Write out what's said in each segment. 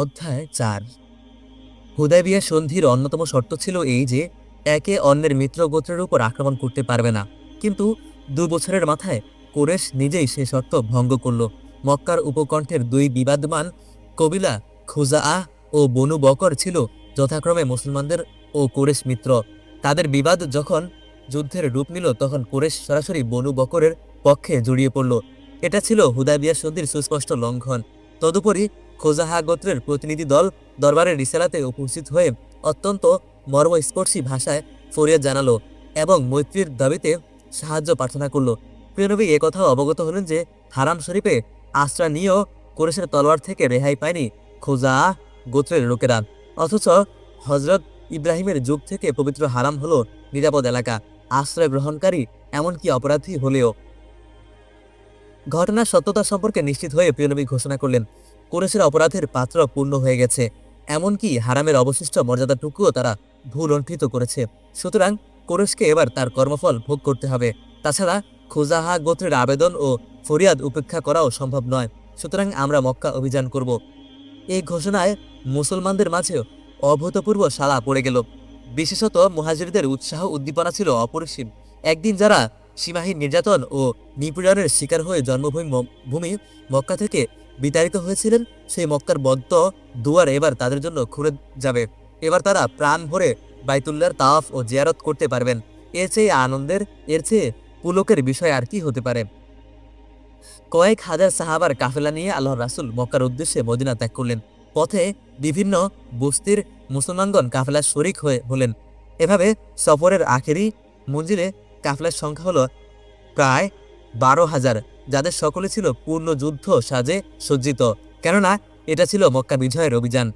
অধ্যায় চার। হুদাইবিয়া সন্ধির অন্যতম শর্ত ছিল এই যে, একে অন্যের মিত্র গোত্রের উপর আক্রমণ করতে পারবে না। কিন্তু দু বছরের মাথায় কোরেশ নিজেই সে শর্ত ভঙ্গ করল। মক্কার উপকণ্ঠের দুই বিবাদমান কবিলা খুজা ও বনু বকর ছিল যথাক্রমে মুসলমানদের ও কোরেশ মিত্র। তাদের বিবাদ যখন যুদ্ধের রূপ নিল, তখন কোরেশ সরাসরি বনু বকরের পক্ষে জড়িয়ে পড়ল। এটা ছিল হুদাবিয়া সন্ধির সুস্পষ্ট লঙ্ঘন। তদুপরি খোজাহা গোত্রের প্রতিনিধি দল দরবারের রিসালাতে উপস্থিত হয়ে অত্যন্ত মর্মস্পর্শী ভাষায় ফরিয়াদ জানালো এবং মৈত্রীর দাবিতে সাহায্য প্রার্থনা করল। প্রিয়নবী কথাও অবগত হলেন যে হারাম শরীফে আশ্রয় নিয়েও কোরেশের তলোয়ার থেকে রেহাই পায়নি খোজা গোত্রের লোকেরা। অথচ হজরত ইব্রাহিমের যুগ থেকে পবিত্র হারাম হলো নিরাপদ এলাকা, আশ্রয় গ্রহণকারী এমনকি অপরাধী হলেও। ঘটনার সত্যতা সম্পর্কে নিশ্চিত হয়ে প্রিয়নবী ঘোষণা করলেন। কোরেশের অপরাধের পাত্র পূর্ণ হয়ে গেছে। এমনকি হারামের অবশিষ্ট মর্যাদাটুকুও তারা ভুলণ্ঠিত করেছে। সুতরাং কোরেশকে এবার তার কর্মফল ভোগ করতে হবে। তাছাড়া খোজাহা গোত্রের আবেদন ও ফরিয়াদ উপেক্ষা করাও সম্ভব নয়। সুতরাং আমরা মক্কা অভিযান করব। এই ঘোষণায় মুসলমানদের মাঝেও অভূতপূর্ব সাড়া পড়ে গেল। বিশেষত মুহাজিরদের উৎসাহ উদ্দীপনা ছিল অপরিসীম। একদিন যারা সীমাহীন নির্যাতন ও নিপীড়নের শিকার হয়ে জন্মভূমি ভূমি মক্কা থেকে বিতাড়িত হয়েছিলেন, সেই মক্কার বদ্ধ দুয়ার এবার তাদের জন্য খুলে যাবে। এবার তারা প্রাণ ভরে বাইতুল্লার তাওয়াফ ও জিয়ারত করতে পারবেন। এর চেয়ে আনন্দের, এর চেয়ে পুলকের বিষয় আর কি হতে পারে? কয়েক হাজার সাহাবার কাফেলা নিয়ে আল্লাহ রাসুল মক্কার উদ্দেশ্যে মদিনা ত্যাগ করলেন। পথে বিভিন্ন বস্তির মুসলমানগণ কাফেলার শরিক হয়ে হলেন। এভাবে সফরের আখেরি মঞ্জিলে কাফেলার সংখ্যা হলো প্রায় বারো হাজার। যাদের সকলে ছিল পূর্ণ যুদ্ধ সাজে সজ্জিত। কেননা এটা ছিল মক্কা বিজয়ের অভিযান।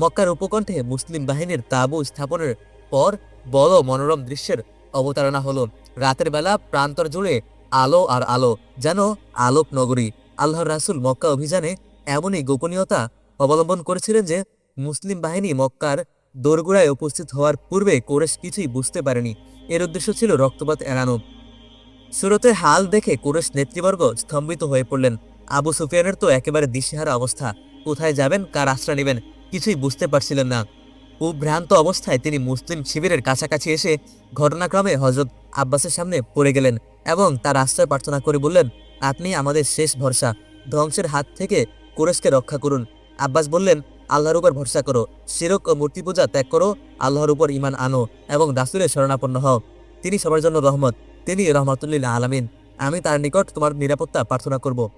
মক্কার উপকণ্ঠে মুসলিম বাহিনীর তাঁবু স্থাপনের পর বড় মনোরম দৃশ্যের অবতারণা হলো। রাতের বেলা প্রান্তর জুড়ে আলো আর আলো, যেন আলোক নগরী। আল্লাহর রাসুল মক্কা অভিযানে এমনই গোপনীয়তা অবলম্বন করেছিলেন যে, মুসলিম বাহিনী মক্কার দোরগোড়ায় উপস্থিত হওয়ার পূর্বে কোরেশ কিছুই বুঝতে পারেনি। এর উদ্দেশ্য ছিল রক্তপাত এড়ানো। সুরতে হাল দেখে কুরেশ নেতৃবর্গ স্তম্ভিত হয়ে পড়লেন। আবু সুফিয়ানের তো একেবারে দিশেহারা অবস্থা। কোথায় যাবেন, কার আশ্রয় নেবেন, কিছুই বুঝতে পারছিলেন না। উভ্রান্ত অবস্থায় তিনি মুসলিম শিবিরের কাছাকাছি এসে ঘটনাক্রমে হজরত আব্বাসের সামনে পড়ে গেলেন এবং তার আশ্রয় প্রার্থনা করে বললেন, আপনি আমাদের শেষ ভরসা। ধ্বংসের হাত থেকে কুরেশকে রক্ষা করুন। আব্বাস বললেন, আল্লাহর উপর ভরসা করো। শিরক ও মূর্তি পূজা ত্যাগ করো। আল্লাহর উপর ইমান আনো এবং রাসুলের শরণাপন্ন হও। তিনি সবার জন্য রহমত। তিনি রহমতুল্লিল আলামিন। আমি তার নিকট তোমার নিরাপত্তা প্রার্থনা করব।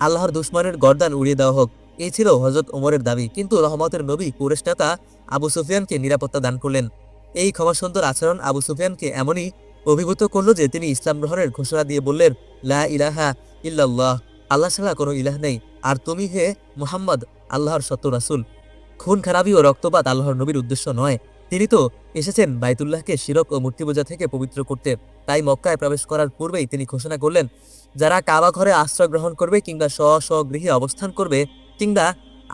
আল্লাহর দুশ্মনের গর্দান উড়িয়ে দেওয়া হোক। এই ছিল হজরত ওমরের দাবি। কিন্তু রহমতের নবী কুরেশ নেতা আবু সুফিয়ানকে নিরাপত্তা দান করলেন। এই ক্ষমাসুন্দর আচরণ আবু সুফিয়ানকে এমনই অভিভূত করল যে তিনি ইসলাম গ্রহণের ঘোষণা দিয়ে বললেন, লা ইলাহা ইল্লাল্লাহ, আল্লাহ ছাড়া কোনো ইলাহ নেই। আর তুমি হে মুহাম্মদ, আল্লাহর সত্য রাসুল। খুন, খারাপি ও রক্তপাত আল্লাহর নবীর উদ্দেশ্য নয়। তিনি তো এসেছেন বাইতুল্লাহকে শিরক ও মূর্তি পূজা থেকে পবিত্র করতে। তাই মক্কায় প্রবেশ করার পূর্বেই তিনি ঘোষণা করলেন, যারা কাবা ঘরে আশ্রয় গ্রহণ করবে কিংবা স্ব স্ব গৃহে অবস্থান করবে কিংবা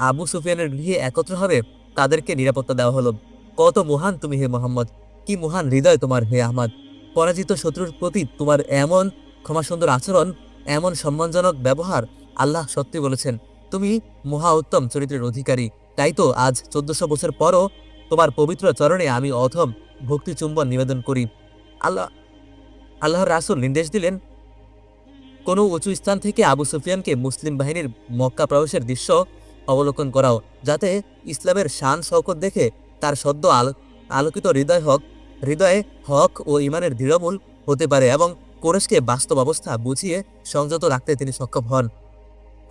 আবু সুফিয়ানের গৃহে একত্র হবে, তাদেরকে নিরাপত্তা দেওয়া হলো। কত মহান তুমি হে মোহাম্মদ, কি মহান হৃদয় তোমার হে আহমদ। পরাজিত শত্রুর প্রতি তোমার এমন ক্ষমাসুন্দর আচরণ, এমন সম্মানজনক ব্যবহার আল্লাহ সত্যি বলেছেন, তুমি মহা উত্তম চরিত্রের অধিকারী। তাই তো আজ চোদ্দশো বছর পরও তোমার পবিত্র চরণে আমি অথম ভক্তি চুম্বন নিবেদন করি। আল্লাহ, আল্লাহর রাসুল নির্দেশ দিলেন, কোনো উঁচু স্থান থেকে আবু সুফিয়ানকে মুসলিম বাহিনীর মক্কা প্রবেশের দৃশ্য অবলোকন করাও, যাতে ইসলামের শান শওকত দেখে তার সদ্য আল, আলোকিত হৃদয় হক, হৃদয়ে হক ও ইমানের দৃঢ়মূল হতে পারে এবং কোরেশকে বাস্তব অবস্থা বুঝিয়ে সংযত রাখতে তিনি সক্ষম হন।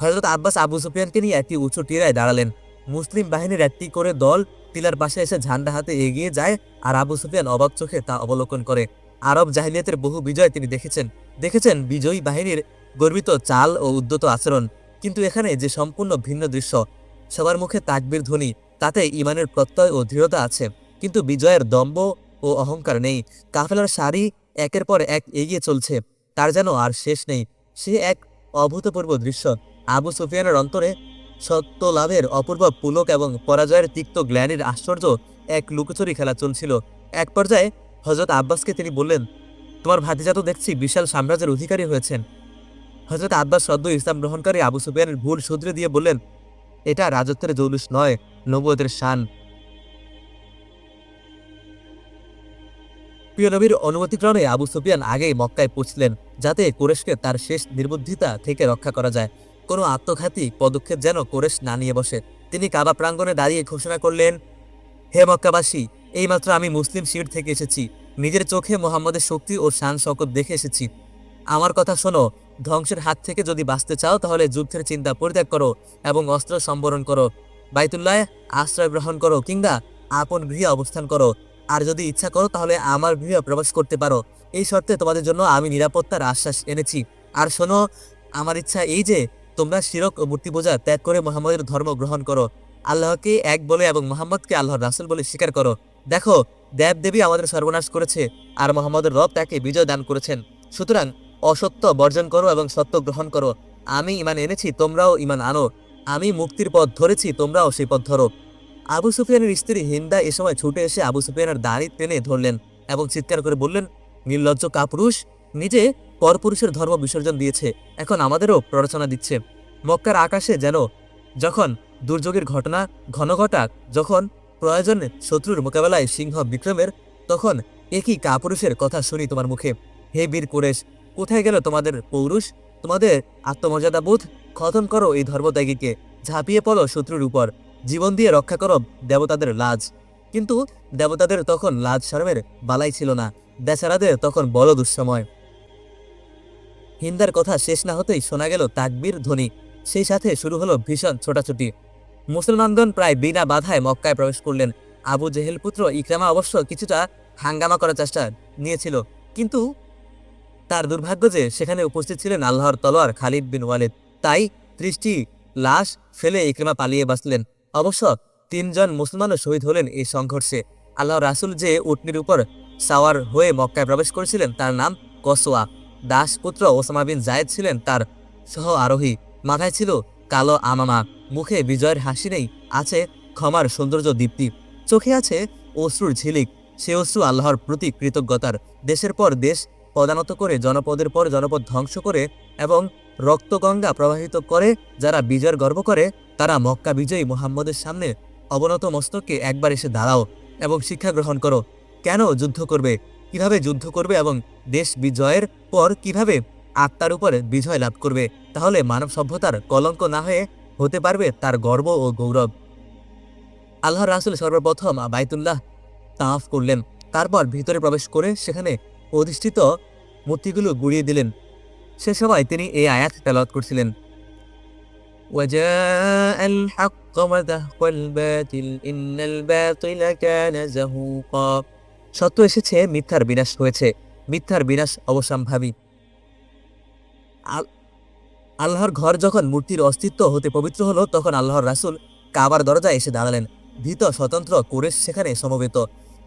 হজরত আব্বাস আবু সুফিয়ানকে নিয়ে একটি উঁচু টিরায় দাঁড়ালেন। মুসলিম বাহিনীর একটি করে দল টিলার পাশে এসে ঝান্ডা হাতে এগিয়ে যায় আর আবু সুফিয়ান অবাক চোখে তা অবলোকন করে। আরব জাহিলিয়াতের বহু বিজয় তিনি দেখেছেন। দেখেছেন বিজয়ী বাহিনীর গর্বিত চাল ও উদ্যত আচরণ। কিন্তু এখানে যে সম্পূর্ণ ভিন্ন দৃশ্য, সবার মুখে তাকবির ধ্বনি, তাতে ইমানের প্রত্যয় ও দৃঢ়তা আছে। কিন্তু বিজয়ের দম্ভ ও অহংকার নেই। কাফেলার সারি একের পর এক এগিয়ে চলছে। তার যেন আর শেষ নেই। সে এক অভূতপূর্ব দৃশ্য। আবু সুফিয়ানের অন্তরে সত্য লাভের অপূর্ব পুলক এবং পরাজয়ের তিক্ত গ্ল্যানির আশ্চর্য এক লুকোচুরি খেলা চলছিল। এক পর্যায়ে হজরত আব্বাসকে তিনি বললেন, তোমার ভাতিজা তো দেখছি বিশাল সাম্রাজ্যের অধিকারী হয়েছেন। হজরত আব্বাস সদ্য ইসলাম গ্রহণকারী আবু সুফিয়ানের ভুল শুধরে দিয়ে বললেন, এটা রাজত্বের জৌলুস নয়, নবুয়তের শান। প্রিয় নবীর অনুমতিক্রমে আবু সুফিয়ান আগেই মক্কায় পৌঁছলেন, যাতে কুরেশকে তার শেষ নির্বুদ্ধিতা থেকে রক্ষা করা যায়। কোনো আত্মঘাতী পদক্ষেপ যেন কোরেশ না নিয়ে বসে। তিনি কাবা প্রাঙ্গণে দাঁড়িয়ে ঘোষণা করলেন, হে মক্কাবাসী, এইমাত্র আমি মুসলিম শিবির থেকে এসেছি। নিজের চোখে মোহাম্মদের শক্তি ও শান শকত দেখে এসেছি। আমার কথা শোনো, ধ্বংসের হাত থেকে যদি বাঁচতে চাও, তাহলে যুদ্ধের চিন্তা পরিত্যাগ করো এবং অস্ত্র সম্বরণ করো। বাইতুল্লাহ, আশ্রয় গ্রহণ করো কিংবা আপন গৃহে অবস্থান করো। আর যদি ইচ্ছা করো, তাহলে আমার গৃহে প্রবেশ করতে পারো। এই শর্তে তোমাদের জন্য আমি নিরাপত্তার আশ্বাস এনেছি। আর শোনো, আমার ইচ্ছা এই যে তোমরা শিরক ও মূর্তি পূজা ত্যাগ করে মোহাম্মদের ধর্ম গ্রহণ করো। আল্লাহকে এক বলে এবং মোহাম্মদকে আল্লাহর রাসুল বলে স্বীকার করো। দেখো দেব দেবী আমাদের সর্বনাশ করেছে আর মোহাম্মদের রব তাকে বিজয় দান করেছেন। সুতরাং অসত্য বর্জন করো এবং সত্য গ্রহণ করো। আমি ইমান এনেছি, তোমরাও ইমান আনো। আমি মুক্তির পথ ধরেছি, তোমরাও সেই পথ ধরো। আবু সুফিয়ানের স্ত্রী হিন্দা এ সময় ছুটে এসে আবু সুফিয়ানের দাড়ি টেনে ধরলেন এবং চিৎকার করে বললেন, নির্লজ্জ কাপুরুষ, নিজে পরপুরুষের ধর্ম বিসর্জন দিয়েছে, এখন আমাদেরও প্ররোচনা দিচ্ছে। মক্কার আকাশে যেন যখন দুর্যোগের ঘটনা ঘন ঘটাক যখন প্রয়োজনে শত্রুর মোকাবেলায় সিংহ বিক্রমের, তখন একই কাপুরুষের কথা শুনি তোমার মুখে। হে বীর কুরেশ, কোথায় গেল তোমাদের পৌরুষ? তোমাদের আত্মমর্যাদা বোধ? খতম করো এই ধর্মত্যাগীকে। ঝাঁপিয়ে পড়ো শত্রুর উপর। জীবন দিয়ে রক্ষা করো দেবতাদের লাজ। কিন্তু দেবতাদের তখন লাজ শরমের বালাই ছিল না। বেচারাদের তখন বড় দুঃসময়। হিন্দার কথা শেষ না হতেই শোনা গেল তাকবীর ধ্বনি। সেই সাথে শুরু হলো ভীষণ ছোটাছুটি। মুসলমানগণ প্রায় বিনা বাধায় মক্কায় প্রবেশ করলেন। আবু জেহেল পুত্র ইকরামা অবশ্য কিছুটা হাঙ্গামা করার চেষ্টা নিয়েছিল। কিন্তু তার দুর্ভাগ্য যে সেখানে উপস্থিত ছিলেন আল্লাহর তলোয়ার খালিদ বিন ওয়ালিদ। তাই ত্রিশটি লাশ ফেলে ইকরামা পালিয়ে বাঁচলেন। অবশ্য তিনজন মুসলমানও শহীদ হলেন এই সংঘর্ষে। আল্লাহ রাসুল যে উটনির উপর সাওয়ার হয়ে মক্কায় প্রবেশ করেছিলেন তার নাম কসোয়া। দাসপুত্র ওসামা বিন জায়েদ ছিলেন তার সহ আরোহী মাথায় ছিল কালো আমামা। মুখে বিজয়ের হাসি নেই, আছে ক্ষমার সৌন্দর্য দীপ্তি। চোখে আছে অশ্রুর ঝিলিক। সে অশ্রু আল্লাহর প্রতি কৃতজ্ঞতার। দেশের পর দেশ পদানত করে জনপদের পর জনপদ ধ্বংস করে এবং রক্তগঙ্গা প্রবাহিত করে যারা বিজয়ের গর্ব করে, তারা মক্কা বিজয়ী মুহাম্মদের সামনে অবনত মস্তকে একবার এসে দাঁড়াও এবং শিক্ষা গ্রহণ করো। কেন যুদ্ধ করবে? কিভাবে যুদ্ধ করবে এবং দেশ বিজয়ের পর কিভাবে আত্মার উপর বিজয় লাভ করবে তাহলে মানব সভ্যতার কলঙ্ক না হয়ে হতে পারবে তার গর্ব ও গৌরব আল্লাহ রাসুল সর্বপ্রথম বাইতুল্লাহ তাফ করলেন তারপর ভিতরে প্রবেশ করে সেখানে অধিষ্ঠিত মূর্তিগুলো গুড়িয়ে দিলেন সে সময় তিনি এই আয়াত তেলাওয়াত করছিলেন وجاء الحق وزهق الباطل إن الباطل كان زهوقا সত্য এসেছে, মিথ্যার বিনাশ হয়েছে। মিথ্যার বিনাশ অবসাম্ভাবী আল- আল্লাহর ঘর যখন মূর্তির অস্তিত্ব হতে পবিত্র হলো, তখন আল্লাহর রাসূল কাবার দরজায় এসে দাঁড়ালেন। ভীত স্বতন্ত্র কুরেশ সেখানে সমবেত।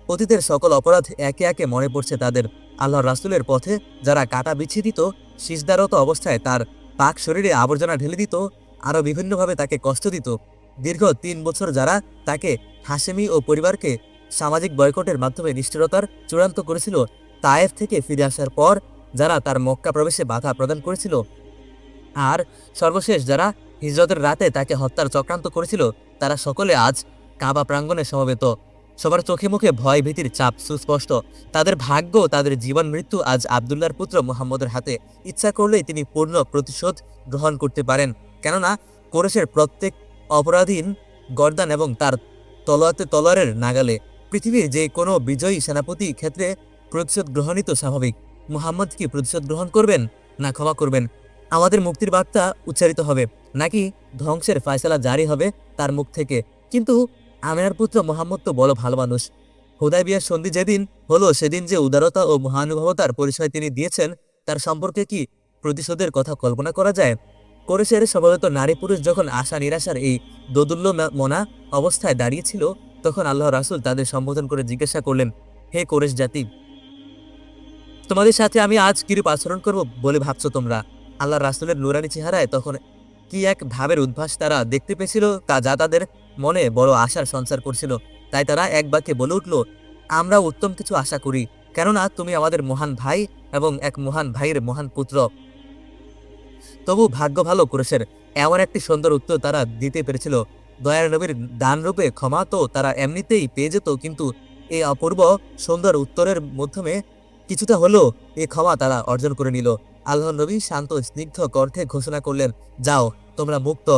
অতীতের সকল অপরাধ একে একে মনে পড়ছে তাদের। আল্লাহর রাসূলের পথে যারা কাটা বিছিয়ে দিত, সিজদারত অবস্থায় তার পাক শরীরে আবর্জনা ঢেলে দিত আরও বিভিন্নভাবে তাকে কষ্ট দিত। দীর্ঘ তিন বছর যারা তাকে হাসেমি ও পরিবারকে সামাজিক বয়কটের মাধ্যমে নিষ্ঠুরতার চূড়ান্ত করেছিল তায়েফ থেকে ফিরে আসার পর যারা তার মক্কা প্রবেশে বাধা প্রদান করেছিল। আর সর্বশেষ যারা হিজরতের রাতে তাকে হত্যার চক্রান্ত করেছিল, তারা সকলে আজ কাবা প্রাঙ্গণে সমবেত। সবার চোখে মুখে ভয় ভীতির চাপ সুস্পষ্ট। তাদের ভাগ্য, তাদের জীবন মৃত্যু আজ আবদুল্লার পুত্র মুহাম্মদের হাতে। ইচ্ছা করলেই তিনি পূর্ণ প্রতিশোধ গ্রহণ করতে পারেন। কেননা কোরেশের প্রত্যেক অপরাধীন গর্দান এবং তার তলোয়াতে তলোয়ারের নাগালে পৃথিবীর যে কোনো বিজয়ী সেনাপতি ক্ষেত্রে প্রতিশোধ গ্রহণই তো স্বাভাবিক। মুহাম্মদ কি প্রতিশোধ গ্রহণ করবেন না ক্ষমা করবেন? আমাদের মুক্তির বার্তা উচ্চারিত হবে। নাকি ধ্বংসের ফয়সালা জারি হবে তার মুখ থেকে? কিন্তু আমেনার পুত্র মোহাম্মদ তো বড় ভালো মানুষ। হুদায় বিয়ার সন্ধি যেদিন হলো, সেদিন যে উদারতা ও মহানুভবতার পরিচয় তিনি দিয়েছেন, তার সম্পর্কে কি প্রতিশোধের কথা কল্পনা করা যায়? কোরেশের সম্ভবত নারী পুরুষ যখন আশা নিরাশার এই দোদুল্য মনা অবস্থায় দাঁড়িয়েছিল তখন আল্লাহ রাসূল তাদের সম্বোধন করে জিজ্ঞাসা করলেন, হে কোরেশ জাতি, তোমাদের সাথে আমি আজ কিরূপ আচরণ করব বলে ভাবছ তোমরা? আল্লাহ রাসূলের নুরানি চেহারায় তখন কি এক ভাবের উদ্ভাস তারা দেখতে পেয়েছিল তা যা তাদের মনে বড় আশার সঞ্চার করছিল। তাই তারা এক বাক্যে বলে উঠল, আমরা উত্তম কিছু আশা করি, কেননা তুমি আমাদের মহান ভাই এবং এক মহান ভাইয়ের মহান পুত্র। তবু ভাগ্য ভালো কুরেশের এমন একটি সুন্দর উত্তর তারা দিতে পেরেছিল। দয়ার নবীর দানরূপে ক্ষমা তো তারা এমনিতেই পেয়ে যেত, কিন্তু এই অপূর্ব সুন্দর উত্তরের মাধ্যমে কিছুটা হলেও এই ক্ষমা তারা অর্জন করে নিল। আল্লাহ নবী শান্ত, স্নিগ্ধ কণ্ঠে ঘোষণা করলেন, যাও, তোমরা মুক্ত।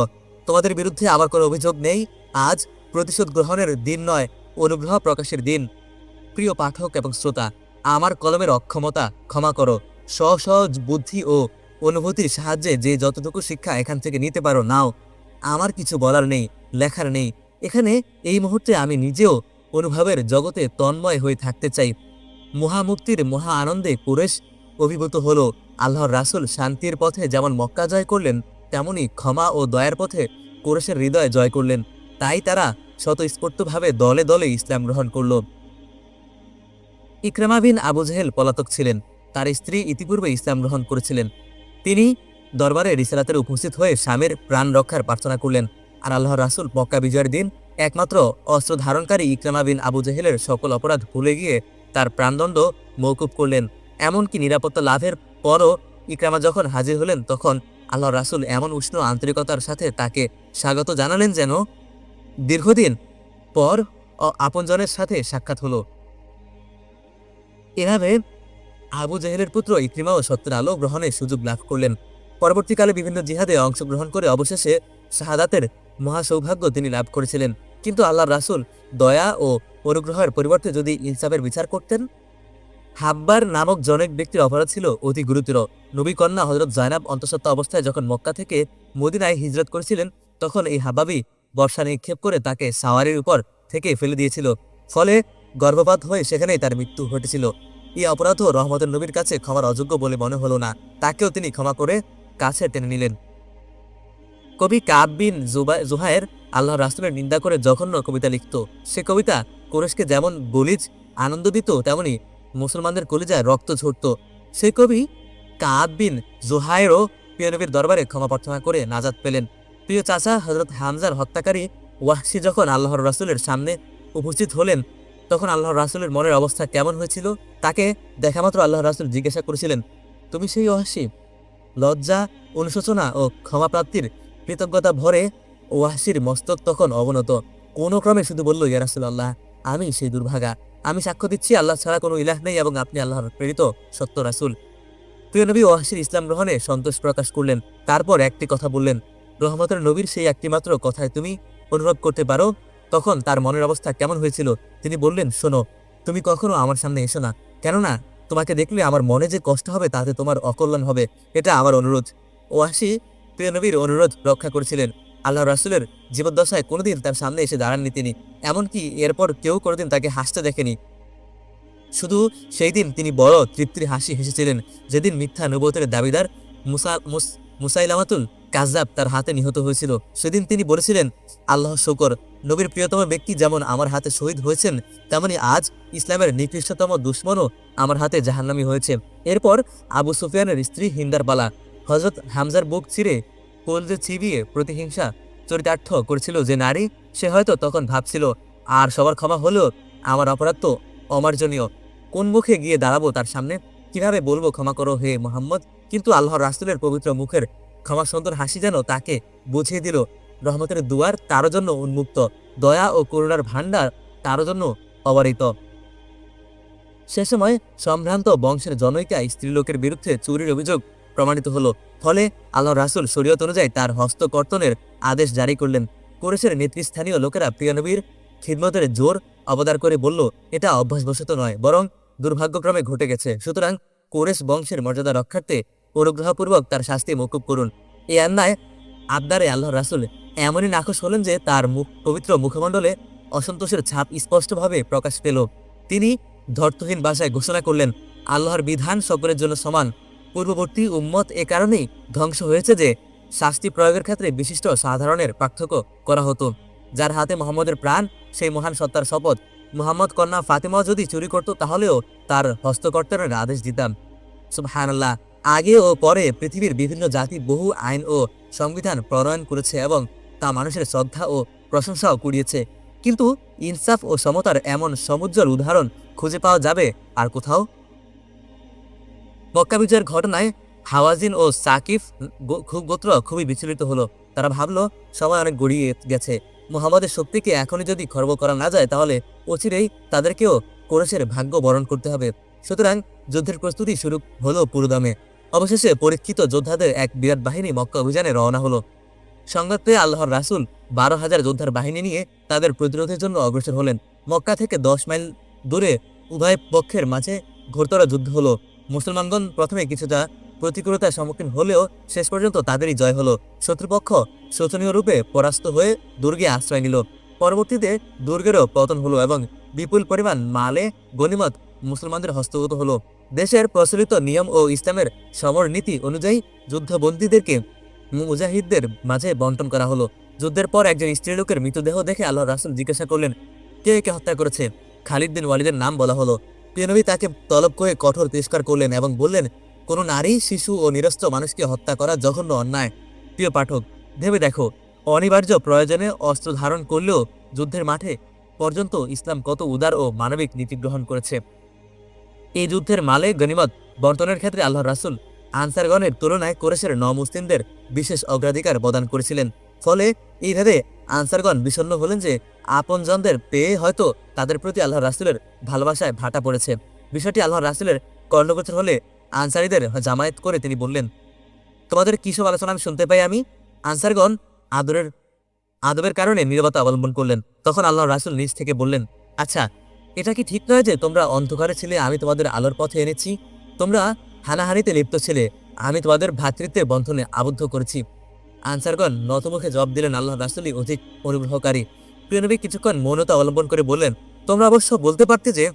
তোমাদের বিরুদ্ধে আমার কোনো অভিযোগ নেই। আজ প্রতিশোধ গ্রহণের দিন নয়, অনুগ্রহ প্রকাশের দিন। প্রিয় পাঠক এবং শ্রোতা, আমার কলমের অক্ষমতা ক্ষমা করো। সহজ বুদ্ধি ও অনুভূতির সাহায্যে যে যতটুকু শিক্ষা এখান থেকে নিতে পারো, নাও। আমার কিছু বলার নেই। লেখার নেই। এখানে এই মুহূর্তে আমি নিজেও অনুভবের জগতে তন্ময় হয়ে থাকতে চাই। মহামুক্তির মহা আনন্দে কুরেশ অভিভূত হল। আল্লাহর রাসূল শান্তির পথে যেমন মক্কা জয় করলেন, তেমনি ক্ষমা ও দয়ার পথে কুরেশের হৃদয় জয় করলেন। তাই তারা স্বতঃস্ফূর্তভাবে দলে দলে ইসলাম গ্রহণ করল। ইকরামা বিন আবু জেহেল পলাতক ছিলেন। তার স্ত্রী ইতিপূর্বে ইসলাম গ্রহণ করেছিলেন। তিনি দরবারে রিসালাতের উপস্থিত হয়ে স্বামীর প্রাণ রক্ষার প্রার্থনা করলেন। আর আল্লাহর রাসুল মক্কা বিজয়ের দিন একমাত্র অস্ত্র ধারণকারী ইকরামা বিন আবু জেহেলের সকল অপরাধ ভুলে গিয়ে তার প্রাণদণ্ড মৌকুব করলেন। এমনকি নিরাপত্তা লাভের পরও ইকরামা যখন হাজির হলেন, তখন আল্লাহ রাসুল এমন উষ্ণ আন্তরিকতার সাথে তাকে স্বাগত জানালেন যেন দীর্ঘদিন পর আপনজনের সাথে সাক্ষাৎ হলো। এভাবে আবু জেহেলের পুত্র ইকরিমাও সত্যের আলো গ্রহণের সুযোগ লাভ করলেন। পরবর্তীকালে বিভিন্ন জিহাদে অংশগ্রহণ করে অবশেষে শাহাদাতের মহাসৌভাগ্য তিনি লাভ করেছিলেন। কিন্তু আল্লাহ রাসুল দয়া ও অনুগ্রহের পরিবর্তে যদি ইনসাফের বিচার করতেন? হাব্বার নামক জনক ব্যক্তির অপরাধ ছিল অতি গুরুতর। নবী কন্যা হজরত জয়নাব অন্তঃসত্ত্বা অবস্থায় যখন মক্কা থেকে মদিনায় হিজরত করেছিলেন, তখন এই হাবাবি বর্ষা নিক্ষেপ করে তাকে সাওয়ারির উপর থেকে ফেলে দিয়েছিল। ফলে গর্ভপাত হয়ে সেখানেই তার মৃত্যু ঘটেছিল। এই অপরাধও রহমতের নবীর কাছে ক্ষমার অযোগ্য বলে মনে হলো না। তাকেও তিনি ক্ষমা করে কাছে টেনে নিলেন। কবি কাব বিন জুহায়ের আল্লাহ রাসুলের নিন্দা করে জঘন্য কবিতা লিখত। সে কবিতা কোরেশকে যেমন গলিজ আনন্দ দিত, তেমনি মুসলমানদের কলিজায় রক্ত ঝরত। সেই কবি কাব বিন জুহায়েরও প্রিয় নবীর দরবারে ক্ষমা প্রার্থনা করে নাজাদ পেলেন। প্রিয় চাচা হজরত হামজার হত্যাকারী ওয়াহশি যখন আল্লাহর রাসুলের সামনে উপস্থিত হলেন, তখন আল্লাহর রাসুলের মনের অবস্থা কেমন হয়েছিল? তাকে দেখামাত্র আল্লাহ রাসুল জিজ্ঞাসা করেছিলেন, তুমি সেই ওয়াহশি? লজ্জা, অনুশোচনা ও ক্ষমাপ্রাপ্তির কৃতজ্ঞতা ভরে ওয়াহশির মস্তক তখন অবনত। কোনো ক্রমে শুধু বলল, ইয়া রাসূলুল্লাহ, আমি সেই দুর্ভাগা। আমি সাক্ষ্য দিচ্ছি, আল্লাহ ছাড়া কোনো ইলাহ নেই এবং আপনি আল্লাহর প্রেরিত সত্য রাসূল। প্রিয় নবী ওয়াহশির ইসলাম গ্রহণে সন্তোষ প্রকাশ করলেন। তারপর একটি কথা বললেন, রহমতের নবীর সেই একটি মাত্র কথায় তুমি অনুভব করতে পারো? তখন তার মনের অবস্থা কেমন হয়েছিল? তিনি বললেন, শোনো, তুমি কখনো আমার সামনে এসো না। কেননা, তোমাকে দেখলে আমার মনে যে কষ্ট হবে, তাতে তোমার অকল্যাণ হবে। এটা আমার অনুরোধ। ওয়াসি প্রিয় নবীর অনুরোধ রক্ষা করেছিলেন। আল্লাহ রাসুলের জীবদ্দশায় কোনোদিন তার সামনে এসে দাঁড়াননি তিনি, এমনকি এরপর কেউ কোনোদিন তাকে হাসতে দেখেনি। শুধু সেই দিন তিনি বড় তৃপ্তির হাসি হেসেছিলেন, যেদিন মিথ্যা নবতের দাবিদার মুসা, মুস, মুসাইলামাতুল কাজাব তার হাতে নিহত হয়েছিল। সেদিন তিনি বলেছিলেন, আল্লাহ শকর, নবীর প্রিয়তম ব্যক্তি যেমন আমার হাতে শহীদ হয়েছেন, তেমনি আজ ইসলামের নিকৃষ্টতম দুশ্মনও আমার হাতে জাহান্নামি হয়েছে। এরপর আবু সুফিয়ানের স্ত্রী হিন্দার বালা হজরত হামজার বুক ছিঁড়ে কোলজে চিবিয়ে প্রতিহিংসা চরিতার্থ করেছিল যে নারী, সে হয়তো তখন ভাবছিল, আর সবার ক্ষমা হলেও আমার অপরাধ তো অমার্জনীয়। কোন মুখে গিয়ে দাঁড়াবো তার সামনে? কীভাবে বলব ক্ষমা করো হে মোহাম্মদ? কিন্তু আল্লাহর রাসুলের পবিত্র মুখের ক্ষমা সুন্দর হাসি যেন তাকে বুঝিয়ে দিল, রহমতের দুয়ার তার জন্য উন্মুক্ত, দয়া ও করুণার ভাণ্ডার তার জন্য অবারিত। সে সময় সম্ভ্রান্ত বংশের জনৈকা স্ত্রীলোকের বিরুদ্ধে চুরির অভিযোগ প্রমাণিত হলো, ফলে আল্লাহ রাসুল শরীয়ত অনুযায়ী তার হস্তকর্তনের আদেশ জারি করলেন। কোরেশের নেতৃস্থানীয় লোকেরা প্রিয়নবীর খিদমতের জোর অবদার করে বলল, এটা অভ্যাসবশত নয়, বরং দুর্ভাগ্যক্রমে ঘটে গেছে। সুতরাং কোরেশ বংশের মর্যাদা রক্ষার্থে অনুগ্রহপূর্বক তার শাস্তি মকুব করুন। এই অন্যায় আবদারে আল্লাহ রাসুল এমনই নাখোশ হলেন যে তার মুখ পবিত্র মুখমণ্ডলে অসন্তোষের ছাপ স্পষ্টভাবে প্রকাশ পেল। তিনি ধর্তহীন ভাষায় ঘোষণা করলেন, আল্লাহর বিধান সকলের জন্য সমান। পূর্ববর্তী উম্মত এ কারণেই ধ্বংস হয়েছে যে শাস্তি প্রয়োগের ক্ষেত্রে বিশিষ্ট সাধারণের পার্থক্য করা হতো। যার হাতে মোহাম্মদের প্রাণ, সেই মহান সত্তার শপথ, মোহাম্মদ কন্যা ফাতেমা যদি চুরি করত তাহলেও তার হস্তকর্তনের আদেশ দিতাম। সুবহানাল্লাহ, আগে ও পরে পৃথিবীর বিভিন্ন জাতি বহু আইন ও সংবিধান প্রণয়ন করেছে এবং তা মানুষের শ্রদ্ধা ও প্রশংসাও কুড়িয়েছে। কিন্তু ইনসাফ ও সমতার এমন সমুজ্জ্বল উদাহরণ খুঁজে পাওয়া যাবে আর কোথাও? মক্কা বিজয়ের ঘটনায় হাওয়াজিন ও সাকিফ খুব গোত্র খুবই বিচলিত হলো। তারা ভাবলো, সময় অনেক গড়িয়ে গেছে। মোহাম্মদের শক্তিকে এখনই যদি খর্ব করা না যায়, তাহলে অচিরেই তাদেরকেও কোরেশের ভাগ্য বরণ করতে হবে। সুতরাং যুদ্ধের প্রস্তুতি শুরু হলো পুরোদমে। অবশেষে পরীক্ষিত যোদ্ধাদের এক বিরাট বাহিনী মক্কা অভিযানে রওনা হলো। সংবাদ পেয়ে আল্লাহর রাসুল বারো হাজার যোদ্ধার বাহিনী নিয়ে তাদের প্রতিরোধের জন্য অগ্রসর হলেন। মক্কা থেকে দশ মাইল দূরে উভয় পক্ষের মাঝে ঘোরতরা যুদ্ধ হলো। মুসলমানগণ প্রথমে কিছুটা প্রতিকূলতার সম্মুখীন হলেও শেষ পর্যন্ত তাদেরই জয় হলো। শত্রুপক্ষ শোচনীয় রূপে পরাস্ত হয়ে দুর্গে আশ্রয় নিল। পরবর্তীতে দুর্গেরও পতন হলো এবং বিপুল পরিমাণ মালে, গনিমত মুসলমানদের হস্তগত হলো। দেশের প্রচলিত নিয়ম ও ইসলামের সমর নীতি অনুযায়ী যুদ্ধবন্দীদেরকে মুজাহিদদের মাঝে বন্টন করা হলো। যুদ্ধের পর একজন স্ত্রীলোকের মৃতদেহ দেখে আল্লাহ রাসুল জিজ্ঞাসা করলেন, কে একে হত্যা করেছে? খালিদ বিন ওয়ালিদের নাম বলা হলো। প্রিয়নবী তাকে তলব করে কঠোর তিরস্কার করলেন এবং বললেন, কোনো নারী, শিশু ও নিরস্ত্র মানুষকে হত্যা করা জঘন্য অন্যায়। প্রিয় পাঠক, ভেবে দেখো, অনিবার্য প্রয়োজনে অস্ত্র ধারণ করলেও যুদ্ধের মাঠে পর্যন্ত ইসলাম কত উদার ও মানবিক নীতি গ্রহণ করেছে। এই যুদ্ধের মালে গনিমত বন্টনের ক্ষেত্রে আল্লাহ রাসুল আনসারগণের তুলনায় কোরেশের ন মুসলিমদের বিশেষ অগ্রাধিকার প্রদান করেছিলেন। ফলে এইভাবে আনসারগণ বিষণ্ণ হলেন যে আপনজনদের পেয়ে হয়তো তাদের প্রতি আল্লাহ রাসুলের ভালোবাসায় ভাটা পড়েছে। বিষয়টি আল্লাহ রাসুলের কর্ণগোচর হলে আনসারিদের জামায়াত করে তিনি বললেন, তোমাদের কিসব আলোচনা আমি শুনতে পাই আমি? আনসারগণ আদরের, আদবের কারণে নীরবতা অবলম্বন করলেন। তখন আল্লাহ রাসুল নিজ থেকে বললেন আচ্ছা এটা কি ঠিক নয় যে তোমরা অন্ধকারে ছিলে, আমি তোমাদের আলোর পথে এনেছি? তোমরা হানাহানিতে লিপ্ত ছিলে, আমি তোমাদের ভ্রাতৃত্বের বন্ধনে আবদ্ধ করেছি। আনসারগণ নতমুখে জবাব দিলেন, আল্লাহ রাসুলই অধিক অনুগ্রহকারী। প্রিয়নবী কিছুক্ষণ মৌনতা অবলম্বন করে বললেন, তোমরা অবশ্য বলতে পারতে যে,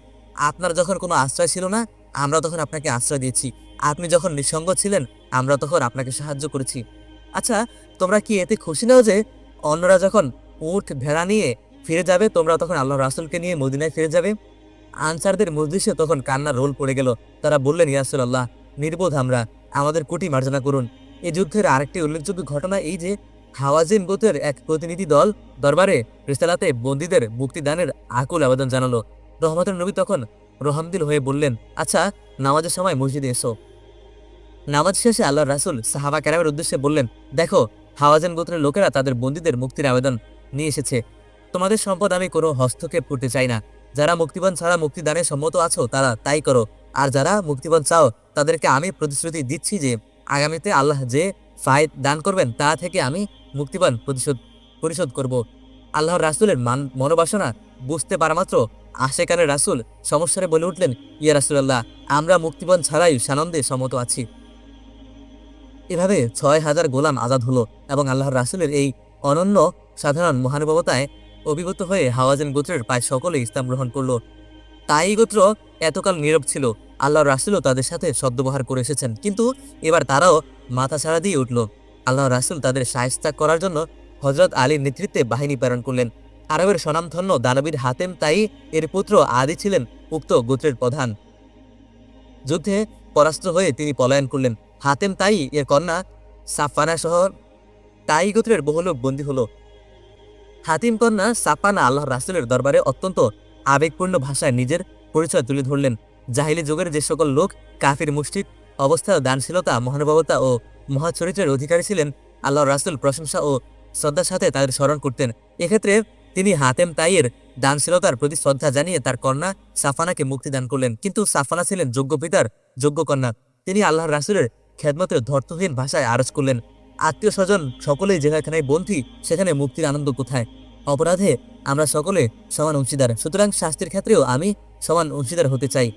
আপনার যখন কোনো আশ্রয় ছিল না, আমরা তখন আপনাকে আশ্রয় দিয়েছি। আপনি যখন নিঃসঙ্গ ছিলেন, আমরা তখন আপনাকে সাহায্য করেছি। আচ্ছা তোমরা কি এতে খুশি নাও যে, অন্যরা যখন উঠ ভেড়া নিয়ে ফিরে যাবে, তোমরা তখন আল্লাহ রাসুলকে নিয়ে মদিনায় ফিরে যাবে? আনসারদের মজলিসে তখন কান্নার রোল পড়ে গেল। তারা বললেন ইয়াসুল আল্লাহ নির্বোধ আমরা। আমাদের কুটি মার্জনা করুন। এই যুদ্ধের আরেকটি উল্লেখযোগ্য ঘটনা এই যে হাওয়াজিন গোতের এক প্রতিনিধি দল দরবারে রিসালাতে বন্দীদের মুক্তিদানের আকুল আবেদন জানালো। রহমতের নবী তখন রহমদিল হয়ে বললেন আচ্ছা নামাজের সময় মসজিদে এসো। নামাজ শেষে আল্লাহ রাসুল সাহাবা ক্যারামের উদ্দেশ্যে বললেন, দেখো, হাওয়াজেন গোত্রের লোকেরা তাদের বন্দীদের মুক্তির আবেদন নিয়ে এসেছে। তোমাদের সম্পদ আমি কোনো হস্তক্ষেপ করতে চাই না। যারা মুক্তিপণ ছাড়া মুক্তিদানে সম্মত আছো, তারা তাই করো। আর যারা মুক্তিপণ চাও, তাদেরকে আমি প্রতিশ্রুতি দিচ্ছি যে, আগামীতে আল্লাহ যে ফায়দ দান করবেন, তা থেকে আমি মুক্তিপণ প্রতিশোধ, পরিশোধ করব। আল্লাহর রাসুলের মান, মনোবাসনা বুঝতে পারা মাত্র আশেকানের রাসুল সমস্যারে বলে উঠলেন, ইয়া রাসুলাল্লাহ, আমরা মুক্তিপণ ছাড়াই সানন্দে সম্মত আছি। এভাবে ছয় হাজার গোলাম আজাদ হলো এবং আল্লাহর রাসুলের এই অনন্য সাধারণ মহানুভবতায় অভিভূত হয়ে হাওয়াজেন গোত্রের প্রায় সকলে ইসলাম গ্রহণ করল। তাই গোত্র এতকাল নীরব ছিল। আল্লাহর রাসুলও তাদের সাথে সদ্ব্যবহার করে এসেছেন। কিন্তু এবার তারাও মাথা ছাড়া দিয়ে উঠল। আল্লাহ রাসুল তাদের সায়স্তা করার জন্য হজরত আলীর নেতৃত্বে বাহিনী প্রেরণ করলেন। আরবের স্বনামধন্য দানবীর হাতেম তাই এর পুত্র আদি ছিলেন উক্ত গোত্রের প্রধান। যুদ্ধে পরাস্ত হয়ে তিনি পলায়ন করলেন। হাতেম তাই এর কন্যা সাফানা সহ তাই গোত্রের বহু লোক বন্দী হলো। হাতিম কন্যা সাফানা আল্লাহ রাসুলের দরবারে অত্যন্ত আবেগপূর্ণ ভাষায় নিজের পরিচয় তুলে ধরলেন। জাহিলি যুগের যে সকল লোক কাফির মুষ্টিক অবস্থা দানশীলতা, মহানুভবতা ও মহাচরিত্রের অধিকারী ছিলেন আল্লাহ রাসুল, প্রশংসা ও শ্রদ্ধার সাথে তাদের স্মরণ করতেন। এক্ষেত্রে তিনি হাতেম তাইয়ের দানশীলতার প্রতি শ্রদ্ধা জানিয়ে তার কন্যা সাফানাকে মুক্তি দান করলেন। কিন্তু সাফানা ছিলেন যোগ্য পিতার যোগ্য কন্যা। তিনি আল্লাহ রাসুলের খেদমতের ধর্তহীন ভাষায় আরজ করলেন। আত্মীয় স্বজন সকলেই যেখানে বন্ধী সেখানে মুক্তির আনন্দ কোথায়? অপরাধে আমরা সকলে সমান অংশীদার। সুতরাং শাস্তির ক্ষেত্রেও আমি সমান অংশীদার হতে চাই।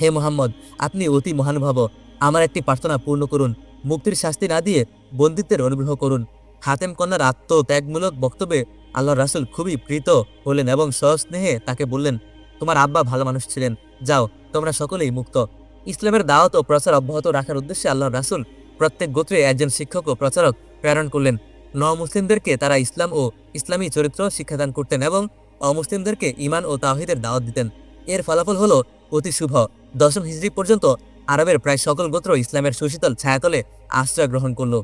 হে মোহাম্মদ, আপনি অতি মহানুভব। আমার একটি প্রার্থনা পূর্ণ করুন। মুক্তির শাস্তি না দিয়ে বন্দিত্বের অনুগ্রহ করুন। হাতেম কন্যার আত্মত্যাগমূলক বক্তব্যে আল্লাহ রাসুল খুবই প্রীত হলেন এবং সস্নেহে তাকে বললেন, তোমার আব্বা ভালো মানুষ ছিলেন। যাও, তোমরা সকলেই মুক্ত। ইসলামের দাওয়াত ও প্রচার অব্যাহত রাখার উদ্দেশ্যে আল্লাহ রাসুল প্রত্যেক গোত্রে একজন শিক্ষক ও প্রচারক প্রেরণ করলেন। ন মুসলিমদেরকে তারা ইসলাম ও ইসলামী চরিত্র শিক্ষাদান করতেন এবং অমুসলিমদেরকে ইমান ও তাহিদের দাওয়াত দিতেন। এর ফলাফল হলো অতি শুভ। দশম হিজরি পর্যন্ত আরবের প্রায় সকল গোত্র ইসলামের সুশীতল ছায়াতলে আশ্রয় গ্রহণ করল।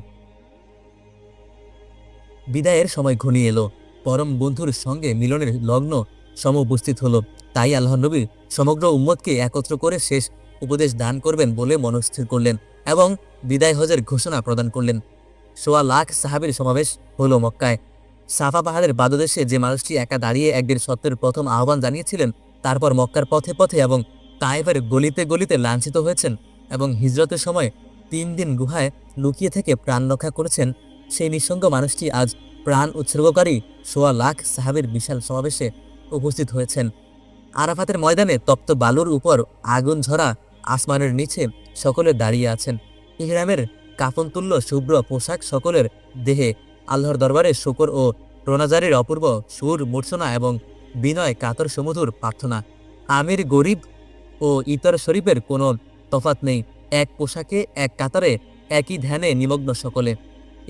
বিদায়ের সময় ঘনিয়ে এলো। পরম বন্ধুর সঙ্গে মিলনের লগ্ন সম উপস্থিত হলো। তাই আল্লাহ নবী সমগ্র উম্মতকে একত্র করে শেষ উপদেশ দান করবেন বলে মনস্থির করলেন এবং বিদায় হজের ঘোষণা প্রদান করলেন। সোয়া লাখ সাহাবির সমাবেশ হলো মক্কায়। সাফা পাহাড়ের বাদদেশে যে মানুষটি একা দাঁড়িয়ে একদিন সত্যের প্রথম আহ্বান জানিয়েছিলেন, তারপর মক্কার পথে পথে এবং তাইফের গলিতে গলিতে লাঞ্ছিত হয়েছেন এবং হিজরতের সময় তিন দিন গুহায় লুকিয়ে থেকে প্রাণ রক্ষা করেছেন, সেই নিঃসঙ্গ মানুষটি আজ প্রাণ উৎসর্গকারী সোয়া লাখ সাহাবির বিশাল সমাবেশে উপস্থিত হয়েছেন। আরাফাতের ময়দানে তপ্ত বালুর উপর আগুন ঝরা আসমানের নিচে সকলে দাঁড়িয়ে আছেন। ইহরামের কাফনতুল্য শুভ্র পোশাক সকলের দেহে আল্লাহর দরবারে শুকর ও প্রণাজারের অপূর্ব সুর, মূর্ছনা এবং বিনয় কাতর সমুধুর প্রার্থনা। আমির গরিব ও ইতর শরীফের কোনো তফাত নেই। এক পোশাকে, এক কাতারে, একই ধ্যানে নিমগ্ন সকলে।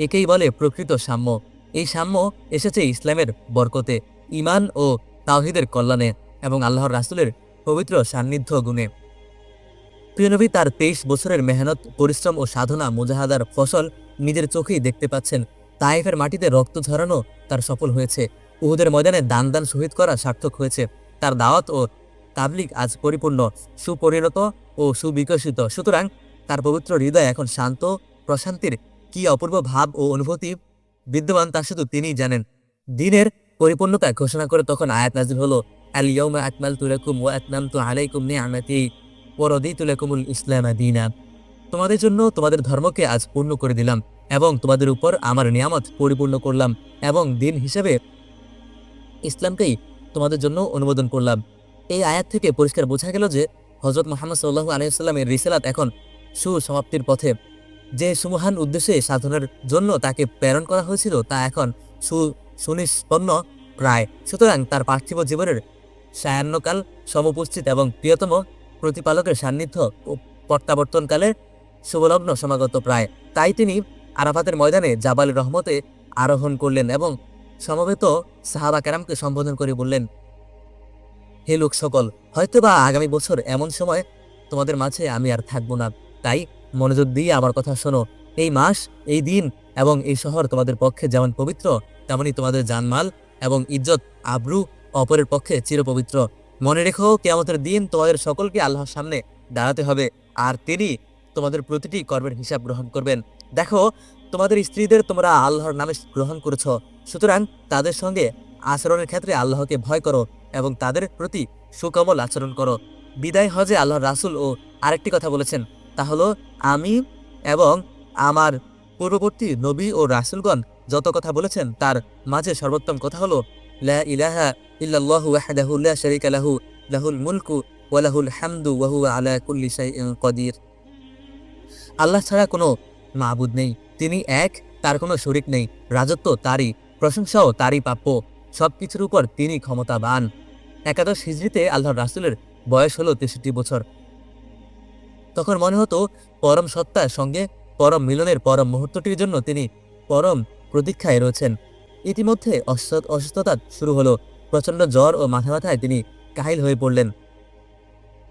একেই বলে প্রকৃত সাম্য। এই সাম্য এসেছে ইসলামের বরকতে ইমান ও তাওহিদের কল্যাণে এবং আল্লাহর রাসুলের পবিত্র সান্নিধ্য গুণে। প্রিয়নবী তার তেইশ বছরের মেহনত, পরিশ্রম ও সাধনা মুজাহাদার ফসল নিজের চোখেই দেখতে পাচ্ছেন। তাইফের মাটিতে রক্ত ঝরানো তার সফল হয়েছে। উহুদের ময়দানে দান দান শহীদ করা সার্থক হয়েছে। তার দাওয়াত ও তাবলিগ আজ পরিপূর্ণ, সুপরিণত ও সুবিকশিত। সুতরাং তার পবিত্র হৃদয় এখন শান্ত, প্রশান্তির কি অপূর্ব ভাব ও অনুভূতি? বিদ্যমান তা শুধু তিনিই জানেন। দিনের পরিপূর্ণতা ঘোষণা করে তখন আয়াত নাজিল হলো আল ইয়াউমা আকমালতু লাকুম ওয়া আতমামতু আলাইকুম নি'মাতি ওয়া রাদিতু লাকুমুল ইসলাম দীনা। তোমাদের জন্য তোমাদের ধর্মকে আজ পূর্ণ করে দিলাম এবং তোমাদের উপর আমার নিয়ামত পরিপূর্ণ করলাম এবং দিন হিসেবে ইসলামকেই তোমাদের জন্য অনুমোদন করলাম। এই আয়াত থেকে পরিষ্কার বোঝা গেল যে হজরত মোহাম্মদ সাল্লাহু আলাইসাল্লামের রিসালাত এখন সুসমাপ্তির পথে। যে সুমহান উদ্দেশ্যে সাধনের জন্য তাকে প্রেরণ করা হয়েছিল, তা এখন সু সুনিষ্পন্ন প্রায়। সুতরাং তার পার্থিব জীবনের সায়ান্নকাল সমুপস্থিত এবং প্রিয়তম প্রতিপালকের সান্নিধ্য ও প্রত্যাবর্তনকালে শুভলগ্ন সমাগত প্রায়। তাই তিনি আরাফাতের ময়দানে জাবাল রহমতে আরোহণ করলেন এবং সমবেত সাহাবা কেরামকে সম্বোধন করে বললেন হে লোক সকল, হয়তোবা আগামী বছর এমন সময় তোমাদের মাঝে আমি আর থাকব না। তাই মনোযোগ দিয়ে আমার কথা শোনো। এই মাস, এই দিন এবং এই শহর তোমাদের পক্ষে যেমন পবিত্র, তেমনি তোমাদের জানমাল এবং ইজ্জত, আব্রু অপরের পক্ষে চিরপবিত্র। মনে রেখো, কেয়ামতের দিন তোমাদের সকলকে আল্লাহর সামনে দাঁড়াতে হবে, আর তিনি তোমাদের প্রতিটি কর্মের হিসাব গ্রহণ করবেন। দেখো, তোমাদের স্ত্রীদের তোমরা আল্লাহর নামে গ্রহণ করেছ, সুতরাং তাদের সঙ্গে আচরণের ক্ষেত্রে আল্লাহকে ভয় করো। এবং তাদের প্রতি সুকমল আচরণ করো। বিদায় হজে আল্লাহর রাসুল ও আরেকটি কথা বলেছেন, তা হলো, আমি এবং আমার পূর্ববর্তী নবী ও রাসুলগণ যত কথা বলেছেন, তার মাঝে সর্বোত্তম কথা হলো, লা ইলাহা ইল্লাল্লাহু ওয়াহদাহু লাহুল মুলকু ওয়া হামদু ওয়া হুয়া আল্লাহ ছাড়া কোনো মাবুদ নেই, তিনি এক, তার কোনো শরিক নেই, রাজত্ব তারই, প্রশংসাও তারই প্রাপ্য। সবকিছুর উপর তিনি ক্ষমতাবান। একাদশ হিজড়িতে আল্লাহর রাসুলের বয়স হলো তেষট্টি বছর। তখন মনে হতো পরম সত্তার সঙ্গে পরম মিলনের পরম মুহূর্তটির জন্য তিনি পরম প্রতীক্ষায় রয়েছেন। ইতিমধ্যে অসুস্থ- অসুস্থতা শুরু হলো। প্রচণ্ড জ্বর ও মাথা ব্যথায় তিনি কাহিল হয়ে পড়লেন।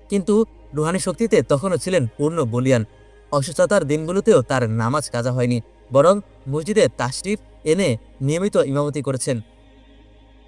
কিন্তু রুহানি শক্তিতে তখনও ছিলেন পূর্ণ বলিয়ান। অসুস্থতার দিনগুলোতেও তার নামাজ কাজা হয়নি, বরং মসজিদে তাশরিফ এনে নিয়মিত ইমামতি করেছেন।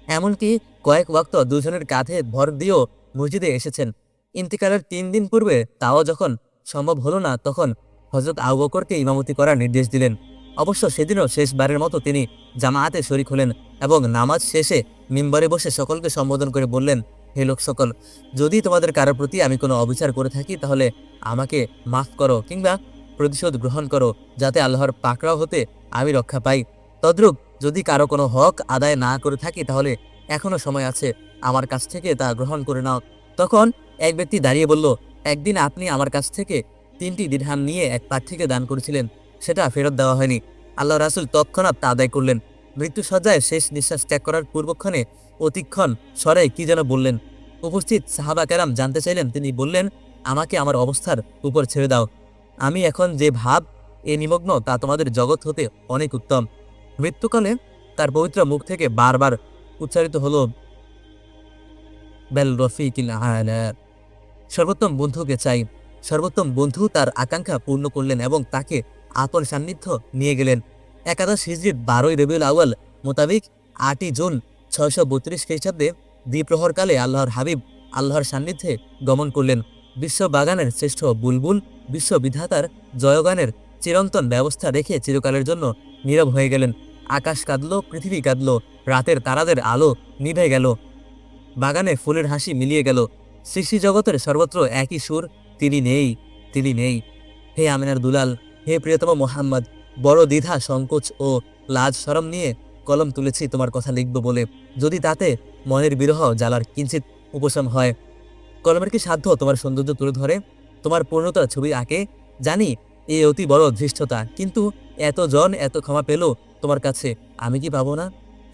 এমনকি কয়েক ওয়াক্ত দুজনের কাঁধে ভর দিয়েও মসজিদে এসেছেন। ইন্তিকালের তিন দিন পূর্বে তাও যখন সম্ভব হলো না, তখন হজরত আবু বকরকে ইমামতি করার নির্দেশ দিলেন। অবশ্য সেদিনও শেষবারের মতো তিনি জামায়াতে শরিক হলেন এবং নামাজ শেষে মিম্বরে বসে সকলকে সম্বোধন করে বললেন, হে লোক সকল, যদি তোমাদের কারোর প্রতি আমি কোনো অবিচার করে থাকি, তাহলে আমাকে মাফ করো কিংবা প্রতিশোধ গ্রহণ করো, যাতে আল্লাহর পাকড়াও হতে আমি রক্ষা পাই। তদ্রূপ যদি কারও কোনো হক আদায় না করে থাকি, তাহলে এখনও সময় আছে আমার কাছ থেকে তা গ্রহণ করে নাও। তখন এক ব্যক্তি দাঁড়িয়ে বলল, একদিন আপনি আমার কাছ থেকে তিনটি দিরহাম নিয়ে এক প্রার্থীকে দান করেছিলেন, সেটা ফেরত দেওয়া হয়নি। আল্লাহ রাসুল তৎক্ষণাৎ তা আদায় করলেন। মৃত্যু মৃত্যুসজ্জায় শেষ নিঃশ্বাস ত্যাগ করার পূর্বক্ষণে অতিক্ষণ স্বরে কি যেন বললেন। উপস্থিত সাহাবা কেরাম জানতে চাইলেন, তিনি বললেন, আমাকে আমার অবস্থার উপর ছেড়ে দাও। আমি এখন যে ভাব, এ নিমগ্ন, তা তোমাদের জগৎ হতে অনেক উত্তম। মৃত্যুকালে তার পবিত্র মুখ থেকে বারবার উচ্চারিত হলো, বেল রফিকিল আলা সর্বোত্তম বন্ধুকে চাই। সর্বোত্তম বন্ধু তার আকাঙ্ক্ষা পূর্ণ করলেন এবং তাকে আপন সান্নিধ্য নিয়ে গেলেন। একাদশ হিজরির বারোই রবিউল আউয়াল মোতাবিক আটই জুন ছয়শো বত্রিশ খ্রিস্টাব্দে দ্বিপ্রহরকালে আল্লাহর হাবিব আল্লাহর সান্নিধ্যে গমন করলেন। বিশ্ব বাগানের শ্রেষ্ঠ বুলবুল বিশ্ববিধাতার জয়গানের চিরন্তন ব্যবস্থা রেখে চিরকালের জন্য নীরব হয়ে গেলেন। আকাশ কাঁদলো, পৃথিবী কাঁদলো, রাতের তারাদের আলো নিভে গেল। বাগানে ফুলের হাসি মিলিয়ে গেল। সৃষ্টি জগতের সর্বত্র একই সুর, তিনি নেই তিনি নেই। হে আমিনার দুলাল, হে প্রিয়তম মোহাম্মদ, বড় দ্বিধা, সংকোচ ও লাজ শরম নিয়ে কলম তুলেছি তোমার কথা লিখব বলে। যদি তাতে মনের বিরহ জ্বালার কিঞ্চিত উপশম হয়, কলমের কি সাধ্য তোমার সৌন্দর্য তুলে ধরে? তোমার পূর্ণতার ছবি আঁকে। জানি, এ অতি বড় ধৃষ্টতা, কিন্তু এত জন এত ক্ষমা পেল তোমার কাছে আমি কি পাবো না?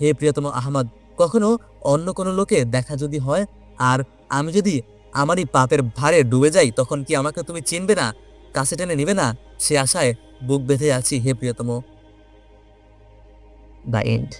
হে প্রিয়তম আহমদ, কখনো অন্য কোনো লোকে দেখা যদি হয়? আর আমি যদি আমারই পাপের ভারে ডুবে যাই, তখন কি আমাকে তুমি চিনবে না? কাছে টেনে নিবে না? সে আশায় বুক বেঁধে আছি, হে প্রিয়তম। The end